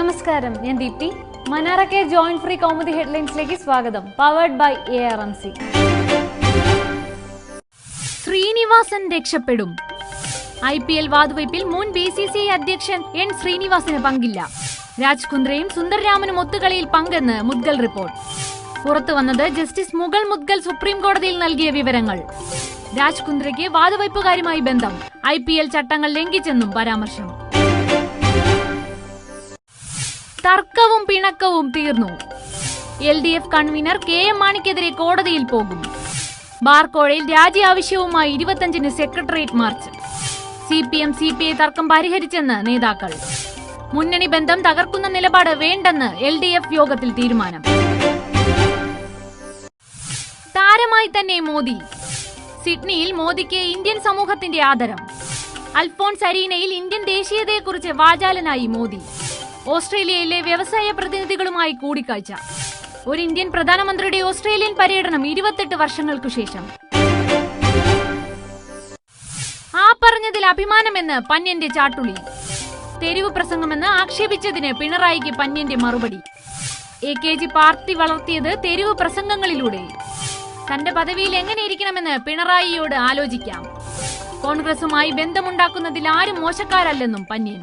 നമസ്കാരം ഞാൻ Deepthi. Manara care joint free Kaumudi ഹെഡ്ലൈൻസിലേക്ക് സ്വാഗതം. Powered by A R M C Srinivasan രക്ഷപ്പെടും. I P L വാതുവയ്പിൽ മുൻ ബി സി സി ഐ അധ്യക്ഷൻ എൻ ശ്രീനിവാസന് പങ്കില്ല. രാജ്കുന്ദ്രയും സുന്ദർരാമനും ഒത്തുകളിയിൽ പങ്കെന്ന് മുദ്ഗൽ റിപ്പോർട്ട്. പുറത്തു വന്നത് ജസ്റ്റിസ് മുഗൾ മുദ്ഗൽ സുപ്രീം കോടതിയിൽ നൽകിയ വിവരങ്ങൾ. രാജ്കുന്ദ്രയ്ക്ക് വാതുവയ്പുകാരുമായി ബന്ധം. ഐ പി എൽ ചട്ടങ്ങൾ ലംഘിച്ചെന്നും പരാമർശം. തർക്കവും പിണക്കവും തീർന്നു. L D F convenor K M മാണിക്കെതിരെ കോടതിയിൽ പോകും. ബാർക്കോഴയിൽ രാജി ആവശ്യവുമായി ഇരുപത്തഞ്ചിന് secretariat march. C P M C P I തർക്കം പരിഹരിച്ചെന്ന് നേതാക്കൾ. മുന്നണി ബന്ധം തകർക്കുന്ന നിലപാട് വേണ്ടെന്ന് എൽ ഡി എഫ് യോഗത്തിൽ തീരുമാനം. താരമായി തന്നെ മോദി. സിഡ്നിയിൽ മോദിക്ക് ഇന്ത്യൻ സമൂഹത്തിന്റെ ആദരം. അൽഫോൺസ് അരീനയിൽ ഇന്ത്യൻ ദേശീയതയെക്കുറിച്ച് വാചാലനായി മോദി. ഓസ്ട്രേലിയയിലെ വ്യവസായ പ്രതിനിധികളുമായി കൂടിക്കാഴ്ച. ഒരു ഇന്ത്യൻ പ്രധാനമന്ത്രിയുടെ ഓസ്ട്രേലിയൻ പര്യടനം ഇരുപത്തെട്ട് വർഷങ്ങൾക്കു ശേഷം. ആ പറഞ്ഞതിൽ അഭിമാനമെന്ന് പന്യന്റെ ചാട്ടുളി. തെരുവ് പ്രസംഗമെന്ന് ആക്ഷേപിച്ചതിന് പിണറായിക്ക് പന്യന്റെ മറുപടി. എ കെ ജി പാർട്ടി വളർത്തിയത് തെരുവ് പ്രസംഗങ്ങളിലൂടെ. തന്റെ പദവിയിൽ എങ്ങനെ ഇരിക്കണമെന്ന് പിണറായിയോട് ആലോചിക്കാം. കോൺഗ്രസുമായി ബന്ധമുണ്ടാക്കുന്നതിൽ ആരും മോശക്കാരല്ലെന്നും Pannyan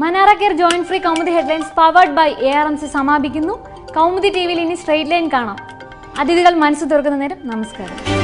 Manara care joint free Kaumudi headlines powered by A R M C സമാപിക്കുന്നു. കൗമുദി ടി വിയിൽ ഇനി സ്ട്രെയിറ്റ് ലൈൻ കാണാം. അതിഥികൾ മനസ്സ് തുറക്കുന്ന നേരം നമസ്കാരം.